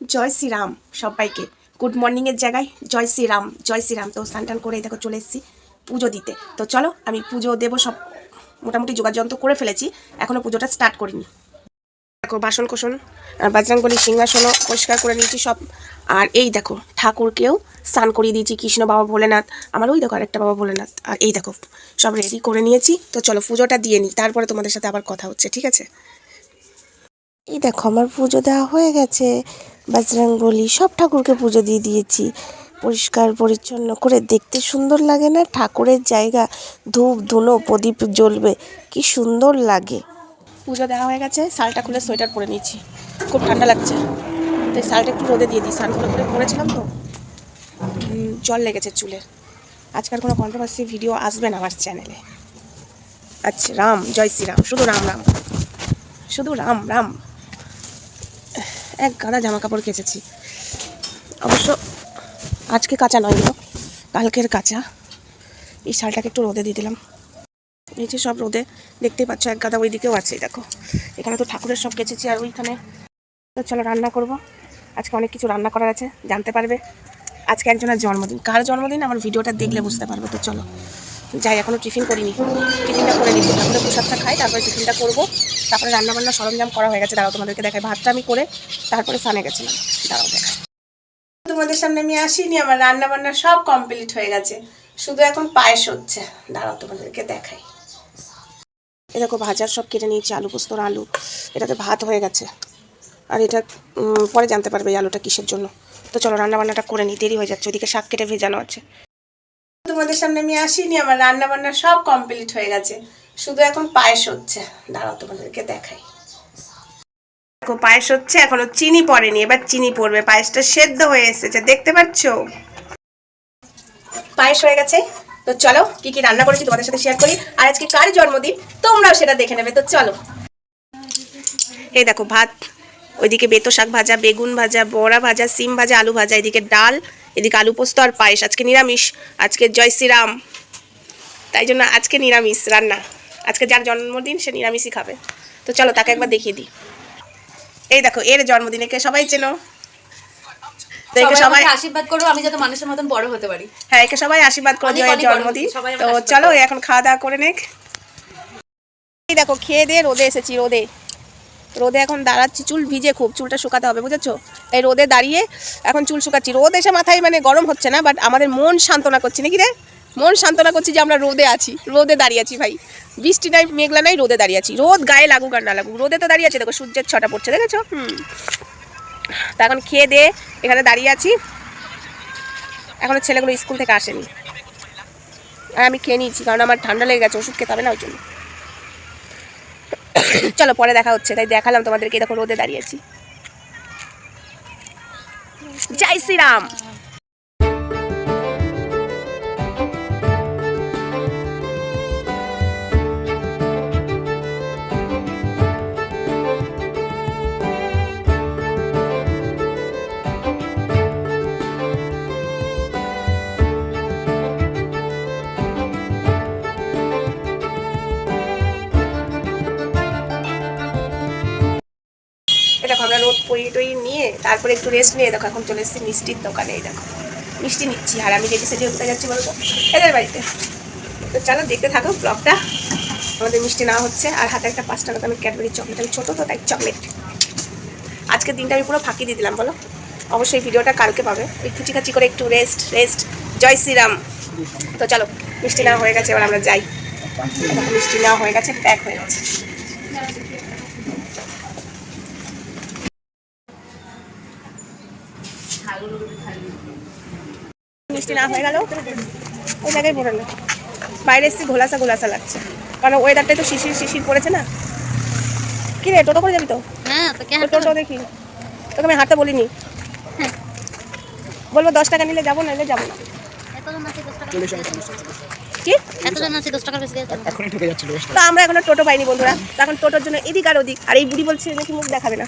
জয় শ্রীরাম সবাইকে। গুড মর্নিংয়ের জায়গায় জয় শ্রীরাম জয় শ্রীরাম। তো স্নান টান করে দেখো চলে এসেছি পুজো দিতে। তো চলো, আমি পুজো দেবো সব, মোটামুটি যোগাযন্ত্র করে ফেলেছি এখনও পুজোটা স্টার্ট করিনি। দেখো, বাসন কোসন বাজরাঙ্গলি, সিংহাসনও পরিষ্কার করে নিয়েছি সব। আর এই দেখো, ঠাকুরকেও স্নান করিয়ে দিয়েছি, কৃষ্ণ বাবা ভোলেনাথ, আমার ওই দেখো আরেকটা বাবা ভোলেনাথ। আর এই দেখো, সব রেডি করে নিয়েছি। তো চলো পুজোটা দিয়ে নিই, তারপরে তোমাদের সাথে আবার কথা হচ্ছে, ঠিক আছে? এই দেখো আমার পুজো দেওয়া হয়ে গেছে। বজরঙ্গলি সব ঠাকুরকে পুজো দিয়ে দিয়েছি। পরিষ্কার, পরিচ্ছন্ন করে দেখতে সুন্দর লাগে না? ঠাকুরের জায়গা, ধূপ, ধুনো, প্রদীপ জ্বলবে। কি সুন্দর লাগে। পুজো দেওয়া হয়ে গেছে, শালটা খুলে সোয়েটার পরে নিয়েছি। খুব ঠান্ডা লাগছে। তাই শালটা একটু রোদে দিয়ে দিই। করে করে পরেছিলাম তো। জল লেগেছে চুলের আজকাল কোনো কন্ট্রোভার্সি ভিডিও আসবে না আমার চ্যানেলে আচ্ছা রাম, জয় শ্রীরাম। শুধু রাম রাম। শুধু রাম রাম। এক গাদা জামা কাপড় কেচেছি। অবশ্য আজকে কাঁচা নয় কালকের কাঁচা। এই শালটাকে একটু রোদে দিয়ে দিলাম। নিচে সব রোদে, দেখতেই পাচ্ছ এক গাদা ওই দিকেও আছে দেখো। এখানে তো ঠাকুরের সব কেচেছি আর ওইখানে তো চলো রান্না করব। আজকে অনেক কিছু রান্না করার আছে, জানতে পারবে। আজকে একজনের জন্মদিন। কার জন্মদিন? আমার ভিডিওটা দেখলে বুঝতে পারবে, তো চলো। যাই এখনও টিফিন করিনি। টিফিনটা করে নিচ্ছি। ঠাকুরের প্রসাদটা খাই তারপরে টিফিনটা করব। তারপরে রান্নাবান্না সরঞ্জাম করা হয়ে গেছে। দাঁড়াও তোমাদেরকে দেখাই। ভাতটা আমি করে তারপরে সানে গেছিলাম। দাঁড়াও দেখা তোমাদের সামনে আমি আসিনি আমার রান্নাবান্না সব কমপ্লিট হয়ে গেছে। শুধু এখন পায়েস হচ্ছে। দাঁড়াও তোমাদেরকে দেখাই। এ দেখো ভাজার সব কেটে নিয়েছি আলু পোস্তর আলু। এটাতে ভাত হয়ে গেছে। আর এটা পরে জানতে পারবে এই আলুটা কিসের জন্য। তো চলো রান্না বান্নাটা করে নিই। দেরি হয়ে যাচ্ছে। ওদিকে শাক কেটে ভেজানো আছে। তোমাদের সামনে আমি আসিনি, আমার রান্না বান্না সব কমপ্লিট হয়ে গেছে। শুধু এখন পায়েস হচ্ছে। দাঁড়াও তোমাদেরকে দেখাই। দেখো, পায়েস হচ্ছে, এখনও চিনি পড়েনি, এবার চিনি পড়বে। পায়েসটা সেদ্ধ হয়ে এসেছে, দেখতে পাচ্ছ? পায়েস হয়ে গেছে। তো চলো, কি কি রান্না করেছি তোমাদের সাথে শেয়ার করি। আর আজকে কার জন্মদিন? তোমরাও সেটা দেখে নেবে। তো চলো। এই দেখো, ভাত ওইদিকে বেতো শাক ভাজা বেগুন ভাজা বড়া ভাজা সিম ভাজা আলু ভাজা এদিকে ডাল এদিকে আলু পোস্ত আর পায়েস। আজকে নিরামিষ। আজকে জয় শ্রীরাম। তাই জন্য আজকে নিরামিষ রান্না। আজকে যার জন্মদিন সে নিরামিষই খাবে। তো চলো তাকে একবার দেখিয়ে দিই। এই দেখো এর জন্মদিনে কে সবাই চেনো? একে সবাই সবাই আশীর্বাদ করো আমি যাতে মানুষের মতন বড় হতে পারি। হ্যাঁ একে সবাই আশীর্বাদ করে দিও জন্মদিন। তো চলো এখন খাওয়া দাওয়া করে নেক। এই দেখো খেয়ে দিয়ে রোদে এসেছি রোদে। রোদে এখন দাঁড়াচ্ছি, চুল ভিজে খুব, চুলটা শুকাতে হবে, বুঝেছ? এই রোদে দাঁড়িয়ে এখন চুল শুকাচ্ছি। রোদ এসে মাথায় মানে গরম হচ্ছে না বাট আমাদের মন সান্ত্বনা করছি, নাকি রে? মন সান্ত্বনা করছি যে আমরা রোদে আছি, রোদে দাঁড়িয়ে আছি ভাই। বৃষ্টি নাই, মেঘলা নাই, রোদে দাঁড়িয়ে আছি। রোদ গায়ে লাগুক আর না লাগুক, রোদে তো দাঁড়িয়ে আছে, দেখো সূর্যের ছটা পড়ছে, দেখেছ? হুম। তা এখন খেয়ে দিয়ে এখানে দাঁড়িয়ে আছি। এখনও ছেলেগুলো স্কুল থেকে আসেনি। আর আমি খেয়ে নিয়েছি, কারণ আমার ঠান্ডা লেগে গেছে, ওষুধ খেতে হবে না ওই জন্য। চলো পরে দেখা হচ্ছে তাই দেখালাম তোমাদেরকে। দেখো রোদে দাঁড়িয়েছি জয় শ্রীরাম! দেখো আমরা রোদ পরিয়ে টই নিয়ে তারপরে একটু রেস্ট নিয়ে দেখো, এখন চলে এসেছি মিষ্টির দোকানে, এই দেখো। মিষ্টি নিচ্ছি, আর আমি রেডি সেজে কোথায় যাচ্ছি বলতো। এদের বাড়িতে। তো চলো দেখতে থাকো ব্লগটা আমাদের মিষ্টি নেওয়া হচ্ছে, আর হাতে একটা পাঁচ টাকা দামের ক্যাডবেরি চকলেট আমি ছোটো তো, তাই চকলেট আজকের দিনটা আমি পুরো ফাঁকি দিয়ে দিলাম, বলো। অবশ্যই ভিডিওটা কালকে পাবে। ওই খুচিখাচি করে একটু রেস্ট রেস্ট জয় শ্রীরাম তো চলো, মিষ্টি নেওয়া হয়ে গেছে, এবার আমরা যাই। মিষ্টি নেওয়া হয়ে গেছে প্যাক হয়ে গেছে। মিষ্টি না হয়ে গেল ওই জায়গায় না। বাইরে এসেছি ঘোলাসা ঘোলাসা লাগছে। কারণ ওয়েদারটাই তো শিশির শিশির পড়েছে না। কি রে টোটো করে যাবি তো? হ্যাঁ টোটো দেখি। তোকে আমি হাঁটতে বলিনি। বলব দশ টাকা নিলে যাব নাহলে যাব তা আমরা এখনও টোটো পাইনি বন্ধুরা। এখন টোটোর জন্য এদিক আর ওদিক। আর এই বুড়ি বলছে নাকি মুখ দেখাবে না।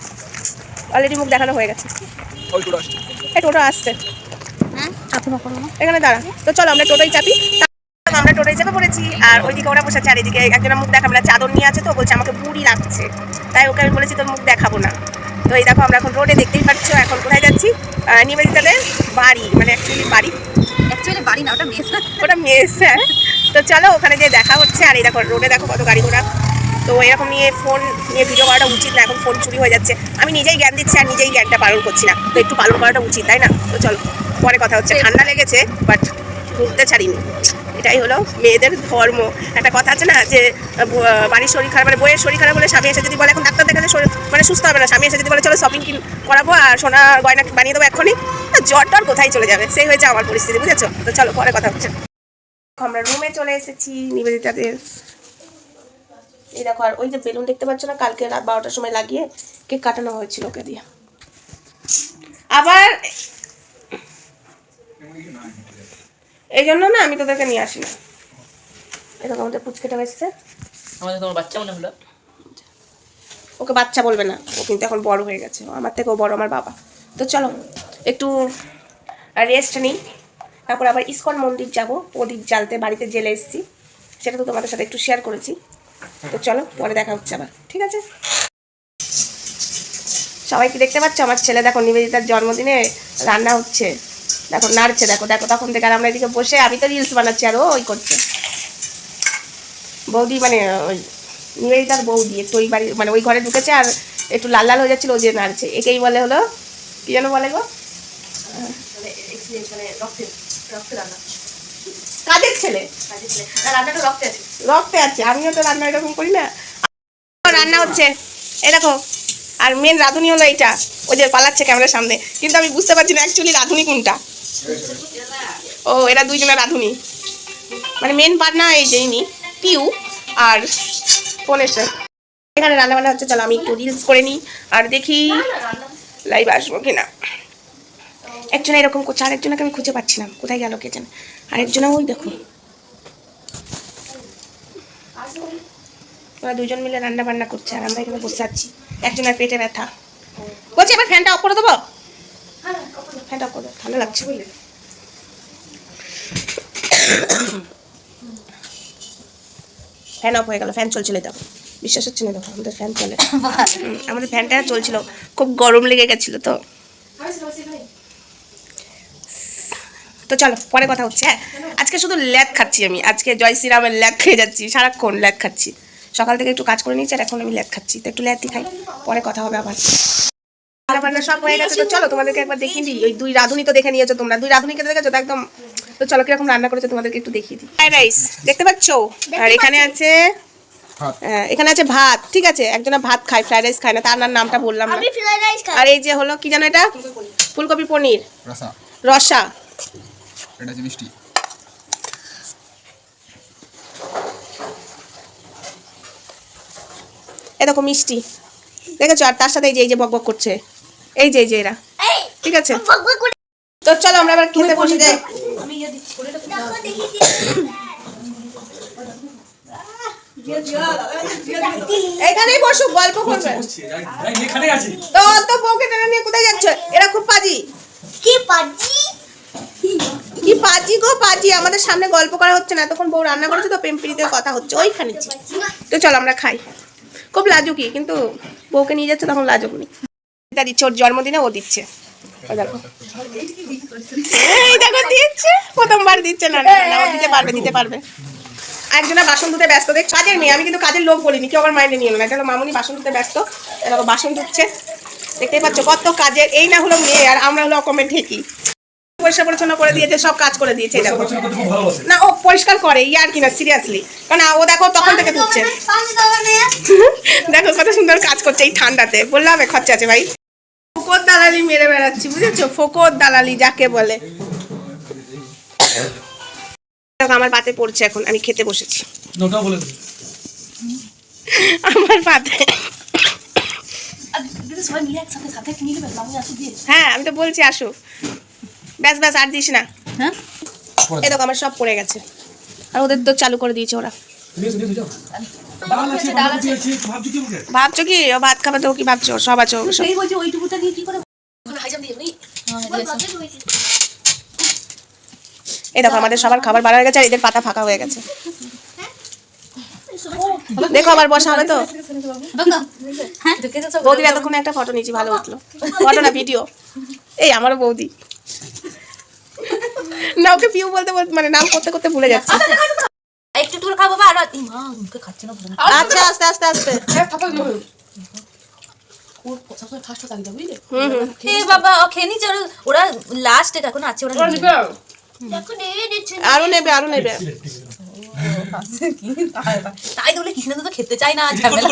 অলরেডি মুখ দেখানো হয়ে গেছে। এই টোটো আসছে। হ্যাঁ? এখানে দাঁড়া। তো চলো আমরা টোটোই চাপি। আমরা টোটোই চেপে পড়েছি আর ওইদিকে ওরা বসে আছে। আর এদিকে একজনের মুখ দেখাবে না। চাদর নিয়ে আছে তো বলছে আমাকে বুড়ি লাগছে। তাই ওকে আমি বলেছি তোর মুখ দেখাবো না। তো এই দেখো আমরা এখন রোডে দেখতেই পাচ্ছ এখন কোথায় যাচ্ছি? নিবেদিতাদের বাড়ি মানে অ্যাকচুয়ালি বাড়ি। অ্যাকচুয়ালি বাড়ি না ওটা মেস। ওটা মেস হ্যাঁ। তো চলো ওখানে যে দেখা হচ্ছে। আর এই দেখো রোডে দেখো কত গাড়ি ঘোড়া। তো এরকম নিয়ে ফোন নিয়ে ভিডিও করাটা উচিত না এখন ফোন চুরি হয়ে যাচ্ছে। আমি নিজেই জ্ঞান দিচ্ছি আর নিজেই জ্ঞানটা পালন করছি না। তো একটু পালন করাটা উচিত তাই না? তো চলো পরে কথা হচ্ছে। ঠান্ডা লেগেছে বাট ঘুরতে ছাড়িনি। এটাই হলো মেয়েদের ধর্ম। একটা কথা আছে না যে বাড়ির শরীর খারাপ মানে বইয়ের শরীর খারাপ বলে স্বামী এসে যদি বলে এখন ডাক্তার দেখালে শরীর মানে সুস্থ হবে না। স্বামী এসে যদি বলে চলো শপিং কিন করাবো আর সোনা গয়না বানিয়ে দেবো এক্ষুনি জ্বর টর কোথায় চলে যাবে? সেই হয়েছে আমার পরিস্থিতি বুঝেছ? তো চলো পরে কথা হচ্ছে। আমরা রুমে চলে এসেছি নিবেদিতাদের এই দেখো আর ওই যে বেলুন দেখতে পাচ্ছ না কালকে রাত বারোটার সময় লাগিয়ে কেক কাটানো হয়েছিল ওকে দিয়ে। আবার এই জন্য না আমি তোদেরকে নিয়ে আসি না। এরকম আমাদের পুচকেটা এসছে আমাদের তোমার বাচ্চা মনে হলো? ওকে বাচ্চা বলবে না ও কিন্তু এখন বড় হয়ে গেছে আমার থেকেও বড় আমার বাবা। তো চলো একটু রেস্ট নিই। তারপর আবার ইস্কন মন্দির যাব প্রদীপ জ্বালতে বাড়িতে জেলে এসেছি। সেটা তো তোমাদের সাথে একটু শেয়ার করেছি। তো চলো, পরে দেখা হচ্ছে আবার, ঠিক আছে? সবাই কি দেখতে পাচ্ছ? আমার ছেলে দেখো, নিবেদিতার জন্মদিনে রান্না হচ্ছে। দেখো, নাড়ছে, দেখো দেখো, তখন থেকে আর আমরা এদিকে বসে, আমি তো রিলস বানাচ্ছি, আর ওই করছে। বৌদি মানে ওই নিবেদিতার বৌদি, একটু ওই বাড়ি মানে ওই ঘরে ঢুকেছে আর একটু লাল লাল হয়ে যাচ্ছিল, ও যে নাড়ছে। একেই বলে হলো, কি যেন বলে গো? কাদের ছেলে? রান্নাটা রক্তে আছে। রক্তে আছে। আমিও তো রান্না এরকম করি না। রান্না হচ্ছে এই দেখো আর মেন রাঁধুনি হলো এইটা। ওই যে পালাচ্ছে ক্যামেরার সামনে। কিন্তু আমি বুঝতে পারছি না অ্যাকচুয়ালি রাঁধুনি কোনটা। ও এরা দুইজনের রাঁধুনি। মানে মেন পার্টনা এই যে ইনি পিউ আর ফোনেশ্বর এখানে রান্না বান্না হচ্ছে চলো আমি একটু রিলস করে নিই। আর দেখি লাইভ আসব কিনা। একজন এরকম করছে আরেকজনকে আমি খুঁজে পাচ্ছিলাম কোথায় গেল কে জানে? আরেকজন ওই দেখো। ওরা দুজন মিলে রান্না বান্না করছে আর আমরা এখানে বসে আছি। একজনের পেটে ব্যথা। বলছি এবার ফ্যানটা অফ করে দেবো? ফ্যানটা অফ করে দেবো ঠান্ডা লাগছে বুঝলে? ফ্যান অফ হয়ে গেল ফ্যান চলছিল দেখো। বিশ্বাস হচ্ছে না দেখো আমাদের ফ্যান চলে। আমাদের ফ্যানটা চলছিল। খুব গরম লেগে গেছিল তো। তো চলো পরে কথা হচ্ছে হ্যাঁ? আজকে শুধু ল্যাদ খাচ্ছি আমি। আজকে জয় শ্রীরামের ল্যাদ খেয়ে যাচ্ছি সারাক্ষণ ল্যাদ খাচ্ছি। সকাল থেকে একটু কাজ করে নিয়েছি আর এখন আমি ল্যাদ খাচ্ছি। তো একটু ল্যাদই খাই পরে কথা হবে আবার। রান্না সব হয়ে গেছে তো চলো তোমাদেরকে একবার দেখিয়ে দিই। ওই দুই রাঁধুনি তো দেখে নিয়েছো তোমরা। দুই রাঁধুনিকে দেখেছ তো একদম। তো চলো কীরকম রান্না করেছে তোমাদেরকে একটু দেখিয়ে দিই। ফ্রাইড রাইস দেখতে পাচ্ছ? আর এখানে আছে হ্যাঁ, এখানে আছে ভাত ঠিক আছে? একজনা ভাত খায় ফ্রাইড রাইস খায় না তার নামটা বললাম না। আর এই যে হলো কি জানো এটা? ফুলকপি পনির। রসা। রসা। এটা হচ্ছে মিষ্টি। এ দেখো মিষ্টি। দেখেছ? আর তার সাথে এই যে এই যে বক বক করছে। এই যে এই যে এরা। ঠিক আছে? তো চলো আমরা আবার খেতে বসে যাই। এখানেই বসো গল্প করবে। তো তো বউকে টেনে নিয়ে কোথায় যাচ্ছ? এরা খুব পাজি। কি পাজি? পাজি গো পাজি আমাদের সামনে গল্প করা হচ্ছে না তখন বউ রান্না করেছে তো প্রেমপ্রীতে কথা হচ্ছে। ওইখানে তো চলো আমরা খাই। খুব লাজুকি কিন্তু বউকে নিয়ে যাচ্ছে তখন লাজুক নি এটা দিচ্ছে, ওর জন্মদিনে ও দিচ্ছে। প্রথমবার দিচ্ছে। না দিতে পারবে দিতে পারবে। বাসন ধুতে ব্যস্ত। দেখ, কাজের মেয়ে, আমি কিন্তু কাজের লোক বলিনি আমার মাইন্ডে নিয়ে না। মামুনি বাসন ধুতে ব্যস্ত। বাসন ধুচ্ছে। দেখতেই পাচ্ছ, কত কাজের। এই না হলো মেয়ে, আর আমরা হলো অকমে ঠেকি পরিষ্কার পরিচ্ছন্ন করে দিয়েছে সব কাজ করে দিয়েছে দেখো। না ও পরিষ্কার করে ইয়ার কিনা সিরিয়াসলি কারণ ও দেখো তখন থেকে দেখো কত সুন্দর কাজ করছে এই ঠান্ডাতে। বললাম খরচা আছে ভাই। ফোকর দালালি মেরে বেড়াচ্ছি বুঝেছ? ফোকর দালালি যাকে বলে। দেখো, আমার পাতে পড়ছে এখন আমি খেতে বসেছি। আমার পাতে। হ্যাঁ আমি তো বলছি আসো ব্যাস ব্যাস আর দিস না। হ্যাঁ? এই দেখো আমার সব পড়ে গেছে। আর ওদের তো চালু করে দিয়েছে ওরা। ভাবছ কি ও ভাত খাবে তো কি ভাবছ? সব আছে সব। এই দেখো আমাদের সবার খাবার বাড়া হয়ে গেছে আর এদের পাতা ফাঁকা হয়ে গেছে। দেখো আবার বসা হবে তো। হ্যাঁ বৌদির এতক্ষণ একটা ফটো নিয়েছি ভালো উঠল। ফটো না ভিডিও এই আমারও বৌদি। না ওকে পিউ বলতে বলতে মানে নাম করতে করতে ভুলে যাচ্ছে। একটু একটু খাব বাবা আর মা মুখে খাচ্ছে না পুরো। আচ্ছা আস্তে আস্তে আস্তে ওরা ওরা লাস্ট এখন আছে ওরা আরও নেবে আরও নেবে। তাই বলে কৃষ্ণ তো খেতে চায় না ঝামেলা